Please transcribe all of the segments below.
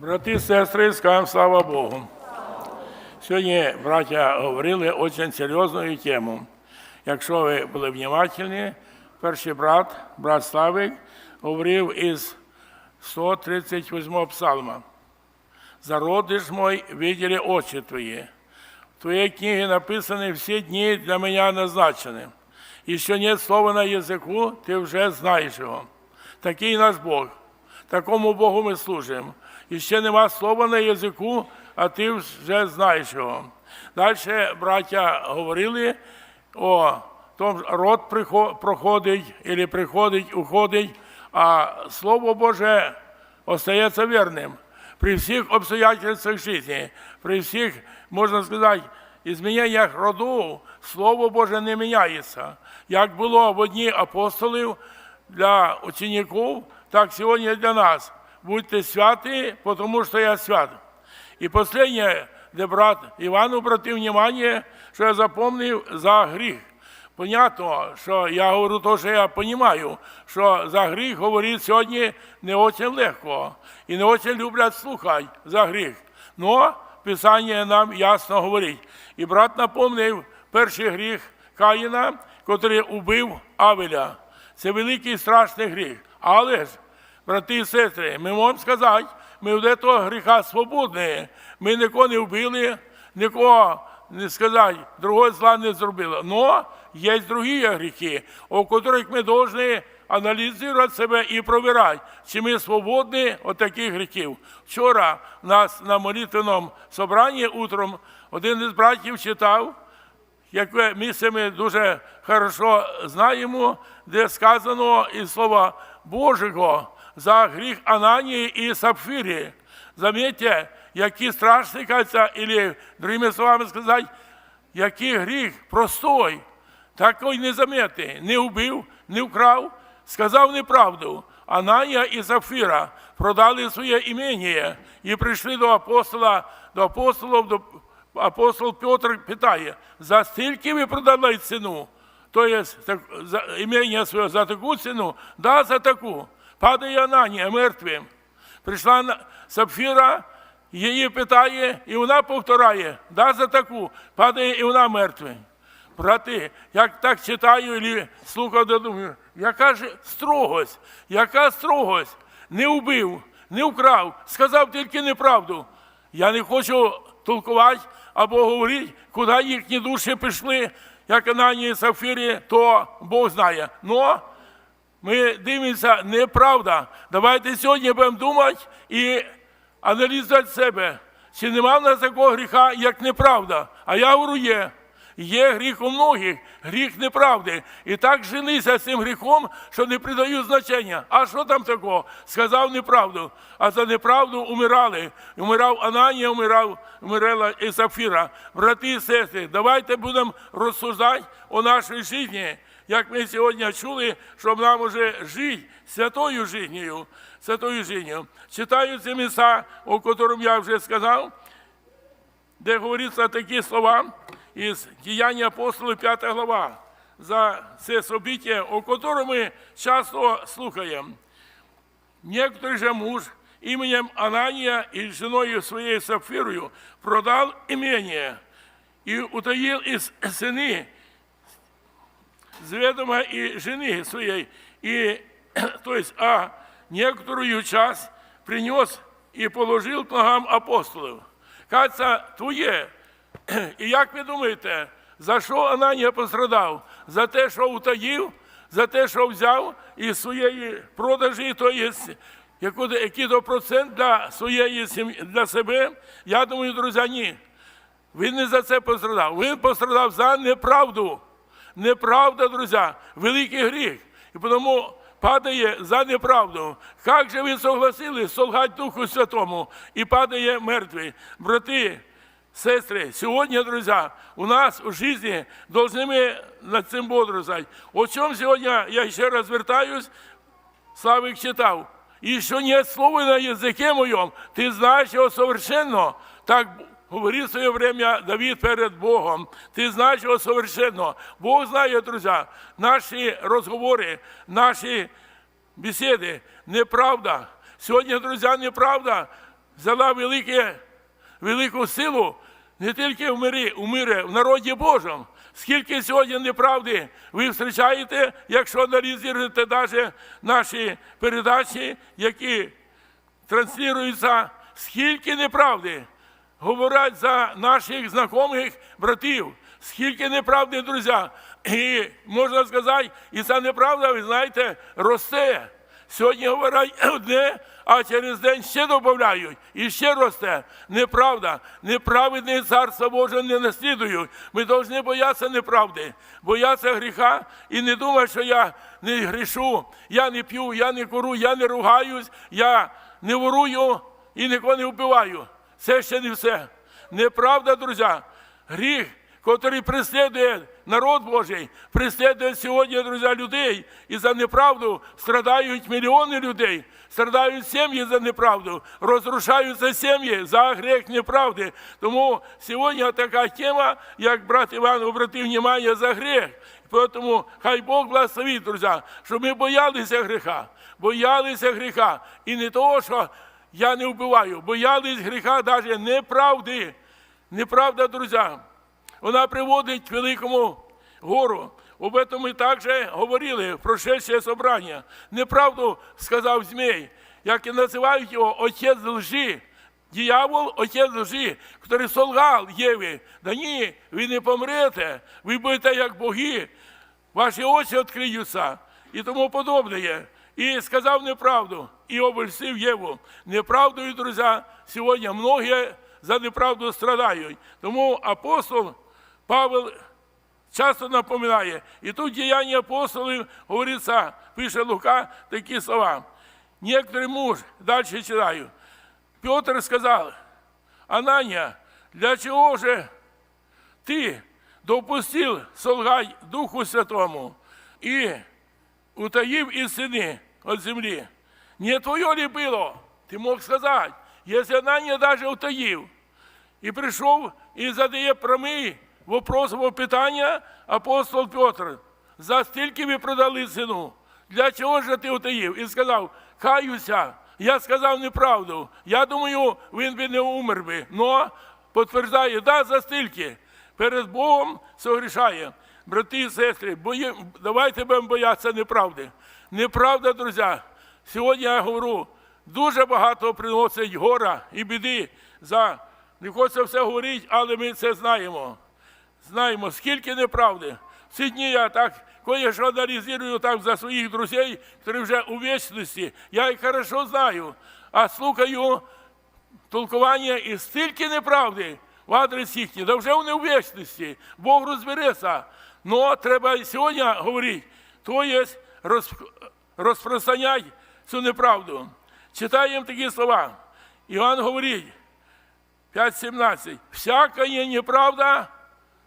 Брати і сестри, скажемо слава Богу. Сьогодні браття говорили дуже серйозною тему. Якщо ви були внимательні, перший брат, брат Славик, говорив із 138 псалма. Зародиш мой, видели очі твої. В твоей книге написаны все дни для меня назначены. Еще нет слова на языку, ты вже знаєш його. Такий наш Бог. Такому Богу ми служимо. І ще нема слова на язику, а ти вже знаєш його. Далі браття говорили о тому, род прихо- проходить, або приходить, уходить, а Слово Боже остається вірним при всіх обстоятельствах життя, при всіх, можна сказати, зміненнях роду, Слово Боже не міняється. Як було в одні апостолів для учеників, так сьогодні для нас. Будьте святі, тому що я свят. І останнє, де брат Іван обратив внимание, що я запомнив за гріх. Понятно, що я говорю те, що я розумію, що за гріх говорити сьогодні не дуже легко. І не дуже люблять слухати за гріх. Но Писання нам ясно говорить. І брат напомнив перший гріх Каїна, котрий убив Авеля. Це великий страшний гріх. Але ж, брати і сестри, ми можемо сказати, ми від того гріха свободні. Ми нікого не вбили, нікого не сказати, другого зла не зробили. Но є другі гріхи, у яких ми повинні аналізувати себе і провіряти, чи ми свободні від таких гріхів. Вчора нас на молитвеному собранні утром один із братів читав, яке місце ми дуже хорошо знаємо, де сказано із слова Божого за гріх Ананії і Сапфирі. Замітьте, які страшні каться, або, другими словами сказати, який гріх простой, такий незаметний, не вбив, не вкрав, сказав неправду. Ананія і Сапфіра продали своє імення і прийшли до апостола, до апостолів, до апостол Петр питає, за стільки ви продали ціну? То є імення своє за таку ціну? Да, за таку. Падає Ананія мертвим. Прийшла Сапфіра, її питає, і вона повторяє, да, за таку. Падає і вона мертвим. Брати, як так читаю і слухав, думаю, яка ж строгость, яка строгость? Не вбив, не вкрав, сказав тільки неправду. Я не хочу толкувати або говорити, куди їхні душі пішли, як Ананії Сафірі, то Бог знає. Но ми дивимося, неправда. Давайте сьогодні будемо думати і аналізувати себе. Чи нема в нас такого гріха, як неправда? А я говорю, є. Є гріх у многих, гріх неправди. І так жилися цим гріхом, що не придають значення. А що там такого? Сказав неправду. А за неправду умирали. Умирав Ананія, умирав, умирала і Сафіра. Брати і сестри, давайте будемо розсуждати о нашій житті Як ми сьогодні чули, щоб нам уже жити святою життю, святою життю. Читаю ці місця, о якому я вже сказав, де говориться такі слова із діяння апостолів 5 глава за це собиття, о котором ми часто слухаємо. Некоторый же муж именем Анания и женой своей Сапфирою продал имение и утаил из сыны з ведома і жени своєї, і, то а некоторую час принес і положив к ногам апостолів. Каться твоє. І як ви думаєте, за що Ананія пострадав? За те, що утаїв, за те, що взяв із своєї продажі, то є який то процент для своєї сім'ї, для себе? Я думаю, друзі, ні. Він не за це пострадав. Він пострадав за неправду. Неправда, друзі, великий гріх. І тому падає за неправду. Як же ви согласили солгати Духу Святому і падає мертвий? Брати, сестри, сьогодні, друзі, у нас у житті повинні ми над цим бодрствовать. О чому сьогодні я ще раз звертаюсь, Славик читав. І що нет слова на язике моєму, ти знаєш його совершенно. Так говорив своє время Давид перед Богом. Ти знаєш його совершенно. Бог знає, друзі, наші розговори, наші бесіди. Неправда. Сьогодні, друзі, неправда. взяла велике, велику силу не тільки в мирі, у мирі, в народі Божому. Скільки сьогодні неправди ви зустрічаєте, якщо аналізуєте навіть наші передачі, які транслюються, скільки неправди говорять за наших знайомих братів, скільки неправди, друзі. І можна сказати, і ця неправда, ви знаєте, росте. Сьогодні говорять одне, а через день ще додають і ще росте. Неправда. Неправедне царство Боже не наслідують. Ми повинні боятися неправди, боятися гріха і не думати, що я не грішу, я не п'ю, я не куру, я не ругаюсь, я не ворую і нікого не вбиваю. Це ще не все. Неправда, друзі. Гріх, котрий преслідує народ Божий, преслідує сьогодні, друзі, людей. І за неправду страдають мільйони людей, страдають сім'ї за неправду, розрушаються сім'ї за гріх неправди. Тому сьогодні така тема, як брат Іван обратив внимание за гріх. Тому хай Бог благословить, друзі, щоб ми боялися гріха, боялися гріха. І не того, що я не вбиваю, боялись гріха навіть неправди. Неправда, друзі. Вона приводить к великому гору. Об этом ми також говорили в прошедшее собрання. Неправду сказав Змій, як і називають його отець лжи. Дьявол – отець лжи, який солгав Єві. Да ні, ви не помрете, ви будете як боги, ваші очі відкриються і тому подобне. І сказав неправду, і обольстив Єву. Неправдою, друзі, сьогодні многі за неправду страдають. Тому апостол Павел часто напоминає. І тут діяння апостолів говориться, пише Лука такі слова. Некоторий муж, далі читаю, Петр сказав, Ананія, для чого же ти допустив солгать Духу Святому і утаїв із сини від землі? Не твоє ли було? Ти мог сказати, якщо Ананія навіть утаїв, і прийшов і задає прямий вопрос або питання апостол Петр. За стільки ви продали сину? Для чого ж ти утаїв? І сказав, каюся, я сказав неправду. Я думаю, він би не умер би. Но підтверджує, да, за стільки. Перед Богом согрішає. Брати і сестри, бої... давайте будемо боятися неправди. Неправда, друзі. Сьогодні я говорю, дуже багато приносить гора і біди за не хочеться все говорити, але ми це знаємо. Знаємо, скільки неправди. В ці дні я так кое-що аналізую так за своїх друзей, які вже у вічності. Я їх хорошо знаю, а слухаю толкування і стільки неправди в адрес їхній, да вже вони у вічності. Бог розбереться. Но треба і сьогодні говорити, то є роз, розпространять цю неправду. Читаємо такі слова. Іван говорить, 5.17. Всякая неправда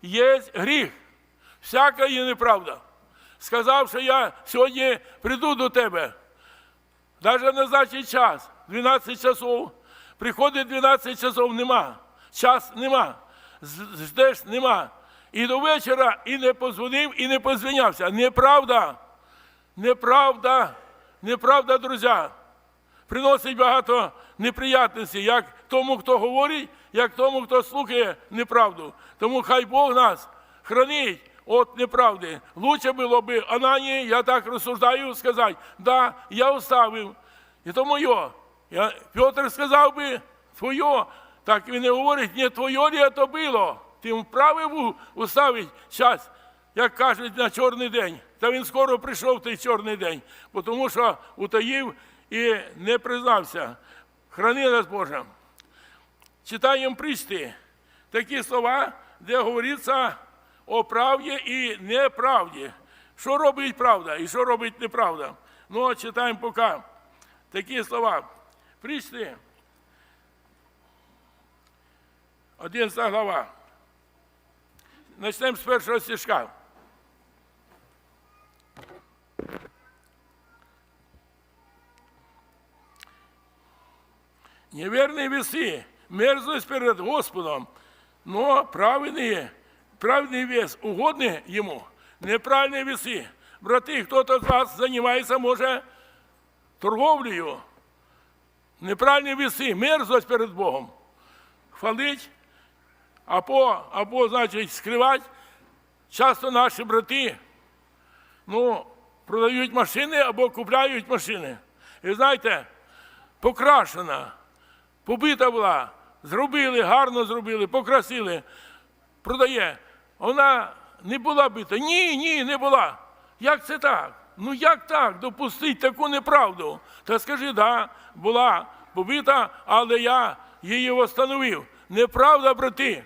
є гріх. Всякая неправда. Сказав, що я сьогодні прийду до тебе. Навіть назначить час, 12 часов. Приходить 12 часов, нема. Час нема. Ждеш нема. І до вечора і не позвонив, і не позвінявся. Неправда. Неправда. Неправда, друзі приносить багато неприятностей, як тому, хто говорить, як тому, хто слухає неправду. Тому хай Бог нас хранить від неправди. Лучше було б Ананії, я так розсуждаю, сказати, да, я оставив. І то моє. Я, Петр сказав би, твоє. Так він не говорить, не твоє ли то було. Ти вправив уставить час, як кажуть, на чорний день. Та він скоро прийшов в той чорний день, тому що утаїв і не признався. Храни нас Боже. Читаємо присти такі слова, де говориться о правді і неправді. Що робить правда і що робить неправда? Ну, читаємо поки такі слова. Присти. 11 глава. Начнемо з першого стишка. Неверные весы, мерзость перед Господом, но праведные, праведный вес угодный Ему. Неправильные весы. Браты, кто-то из вас занимается, может, торговлею, неправильні віси, мерзость перед Богом. Хвалить, або, або значить, скривати. Часто наші брати ну, продають машини або купляють машини. І знаєте, покрашена, побита була, зробили, гарно зробили, покрасили, продає. Вона не була бита. Ні, ні, не була. Як це так? Ну як так? Допустить таку неправду? Та скажи, да, була побита, але я її встановив. Неправда, брати.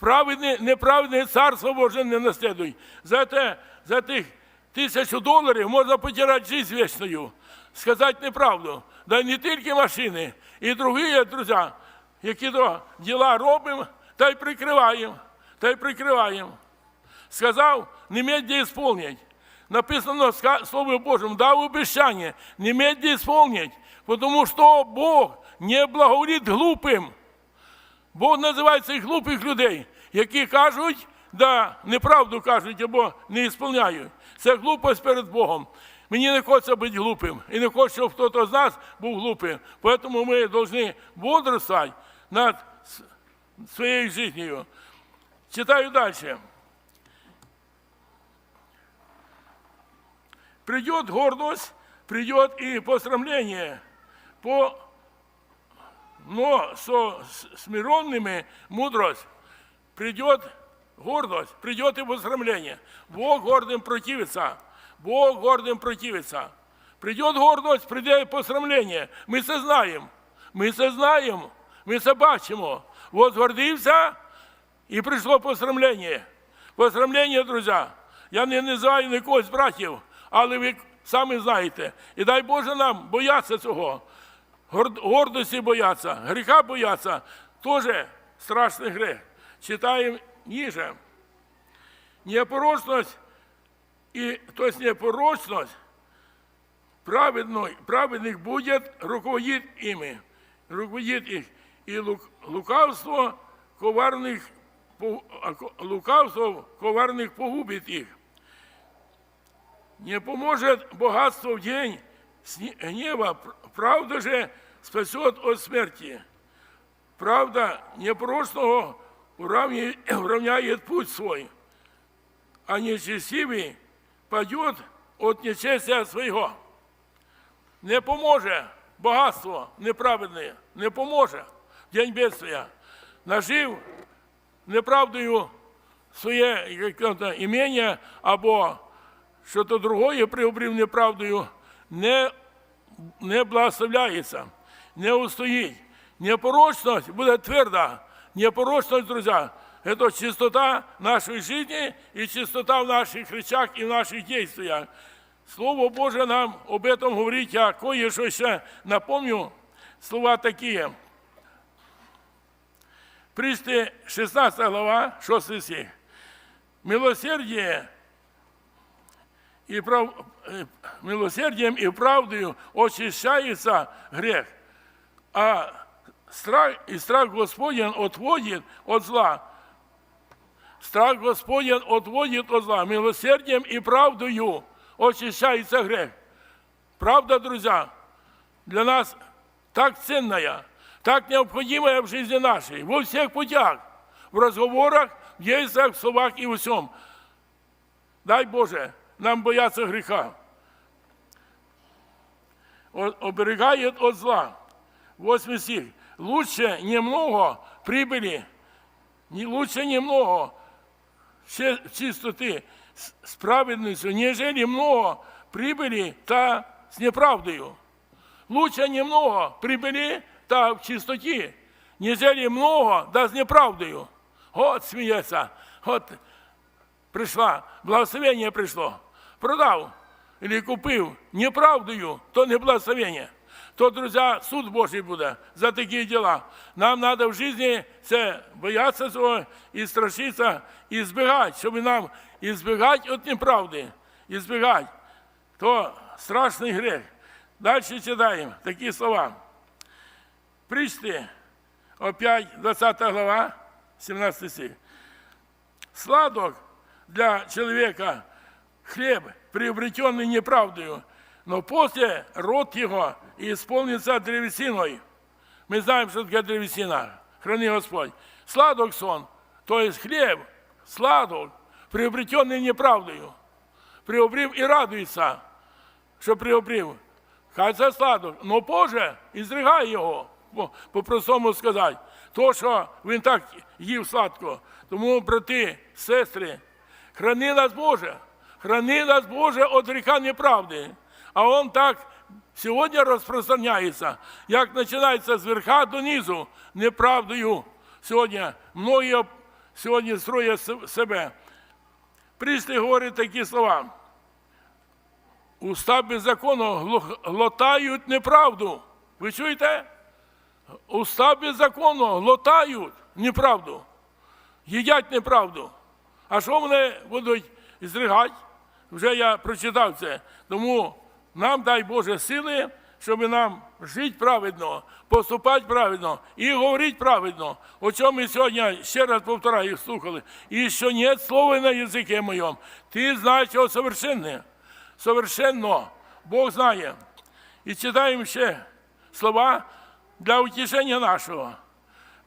Праведне, неправедне царство Боже не наслідуй. За, те, за тих тисячу доларів можна потирати життя вічною, сказати неправду. Да не тільки машини, і другі, друзі, які то діла робимо, та й прикриваємо, та й прикриваємо. Сказав, немедленно исполнить. Написано в ска- Слове дав обещание, немедленно исполнить, потому что Бог не благоволит глупим. Бог називає цих глупих людей, які кажуть, да, неправду кажуть або не ісполняють. Це глупость перед Богом. Мені не хочеться бути глупим. І не хочу, щоб хтось з нас був глупим. Тому ми повинні бодрствувати над своєю життю. Читаю далі. Придет гордость, придет и посрамление. По но со смиренными мудрость, придет гордость, придет и посрамление. Бог гордым противится, Бог гордым противится. Придет гордость, придет посрамление. Ми це знаємо. Ми це знаємо. Ми це бачимо. Вот гордився, і прийшло посрамлення. Посрамлення, друзі. Я не називаю нікого з братів, але ви самі знаєте. І дай Боже нам боятися цього. Гордості бояться, гріха бояться. Теж страшний грех. Читаємо ніже. Непорочність, і, то есть непорочність праведной, праведных будет руководить ими, руководить их, и лук- лукавство коварных, по- а, ко- лукавство коварных погубит их. Не поможет богатство в день сни- гнева, пр- правда же спасет от смерти. Правда непорочного уравняет, уравняет путь свой, а нечестивый падет от нечестия своего. Не поможе багатство неправедне, не поможе день бедствия. Нажив неправдою своє імення або що то другое приобрів неправдою, не, не благословляється, не устоїть. Непорочність буде тверда. Непорочність, друзі, це чистота нашої житті і чистота в наших речах і в наших дійствах. Слово Боже нам об этом говорить, я кое-что ще напомню. Слова такие. Присти 16 глава, 6 стих. Милосердие и прав... э, милосердием и правдою очищается грех, а страх и страх Господень отводит от зла. Страх Господень отводит от зла. Милосердием и правдою очищается грех. Правда, друзья, для нас так ценная, так необходимая в жизни нашей, во всех путях, в разговорах, в действиях, в словах и во всем. Дай Боже нам бояться греха. Оберегает от зла. Восьмой стих Лучше немного прибыли, не лучше немного ще- чистоти с- з праведністю, нежели много прибыли та з неправдою. Лучше немного прибыли та в чистоті, нежели много да з неправдою. От сміється, от прийшла, благословення прийшло. Продав или купив неправдою, то не благословення. То, друзі, суд Божий буде за такі діла. Нам треба в житті це боятися цього і страшитися, і збігати, щоб нам і збігати від неправди, і. То страшний грех. Далі читаємо такі слова. Причти, опять 20 глава, 17 стих. Сладок для человека хлеб, приобретенный неправдою, но после рот его исполнится древесиной. Ми знаємо, що таке древесина. Храни Господь. Сладок сон, то є хліб, сладок, приобретений неправдою. Приобрів і радується, що приобрів. Хай це сладок, но Боже і зригай його, по- по-простому сказати. То, що він так їв сладко. Тому, брати, сестри, храни нас Боже, храни нас Боже від гріха неправди. А он так сьогодні розпространяється, як починається з верха до низу неправдою. Сьогодні многі сьогодні строять себе. Прийшли говорить такі слова. Уста беззаконно глох- глотають неправду. Ви чуєте? Уста беззаконно глотають неправду. Їдять неправду. А що вони будуть зригати? Вже я прочитав це. Тому нам дай Боже сили, щоб нам жити праведно, поступати правильно і говорити правильно. О чому ми сьогодні ще раз повторяю, слухали. І що нет слова на язике моєму. Ти знаєш його совершенне. Совершенно. Бог знає. І читаємо ще слова для утішення нашого.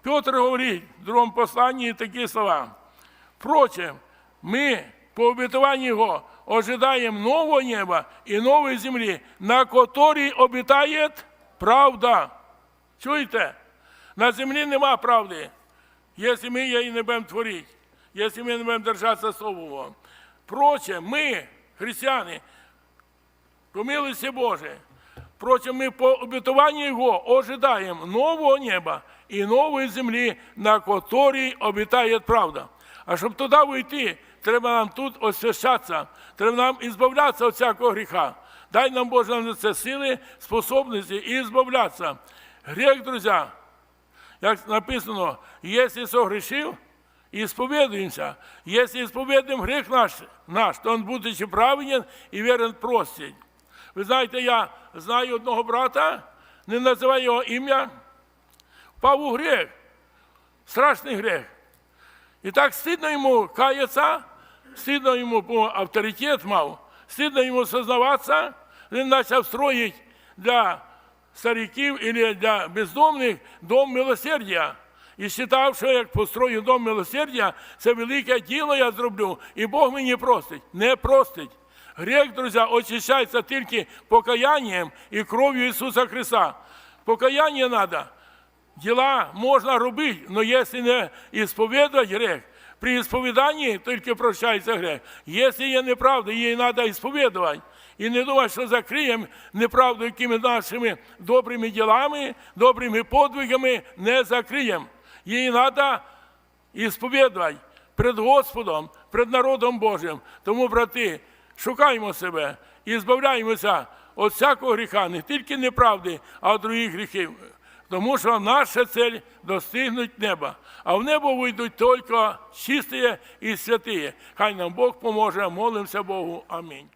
Петр говорить в другому посланні такі слова. Впрочем, мы по обетованию Его ожидаем нового неба и новой земли, на которой обитает правда. Чуєте? На землі нема правди, якщо ми її не будемо творити, якщо ми не будемо держатися Словом. Впрочем, ми, християни, по милости Божией. Впрочем, мы по обетованию Его ожидаем нового неба и новой земли, на которой обитает правда. А щоб туди вийти, треба нам тут освящатися, треба нам ізбавлятися від всякого гріха. Дай нам, Боже, на це сили, способності і збавлятися. Грех, друзі, як написано, якщо согрішив, і сповідуємося. Якщо сповідуємо гріх наш, наш, то він будучи праведен і вірен простить. Ви знаєте, я знаю одного брата, не називаю його ім'я, впав у гріх, страшний гріх. І так стидно йому каятися, стидно йому, авторитет мав, стидно йому сознаватися, він почав строїти для стариків або для бездомних дом милосердя. І вважав, що як построю дом милосердя, це велике діло я зроблю, і Бог мені простить. Не простить. Грех, друзі, очищається тільки покаянням і кров'ю Ісуса Христа. Покаяння треба. Діла можна робити, але якщо не ісповідувати грех, при ісповіданні тільки прощається грех. Якщо є неправда, її треба ісповідувати. І не думати, що закриємо неправду якими нашими добрими ділами, добрими подвигами не закриємо. Її треба ісповідувати перед Господом, перед народом Божим. Тому, брати, шукаємо себе і збавляємося від всякого гріха, не тільки неправди, а від других гріхів. Тому що наша цель достигнуть неба, а в небо вийдуть тільки чисті і святі. Хай нам Бог поможе, молимося Богу. Амінь.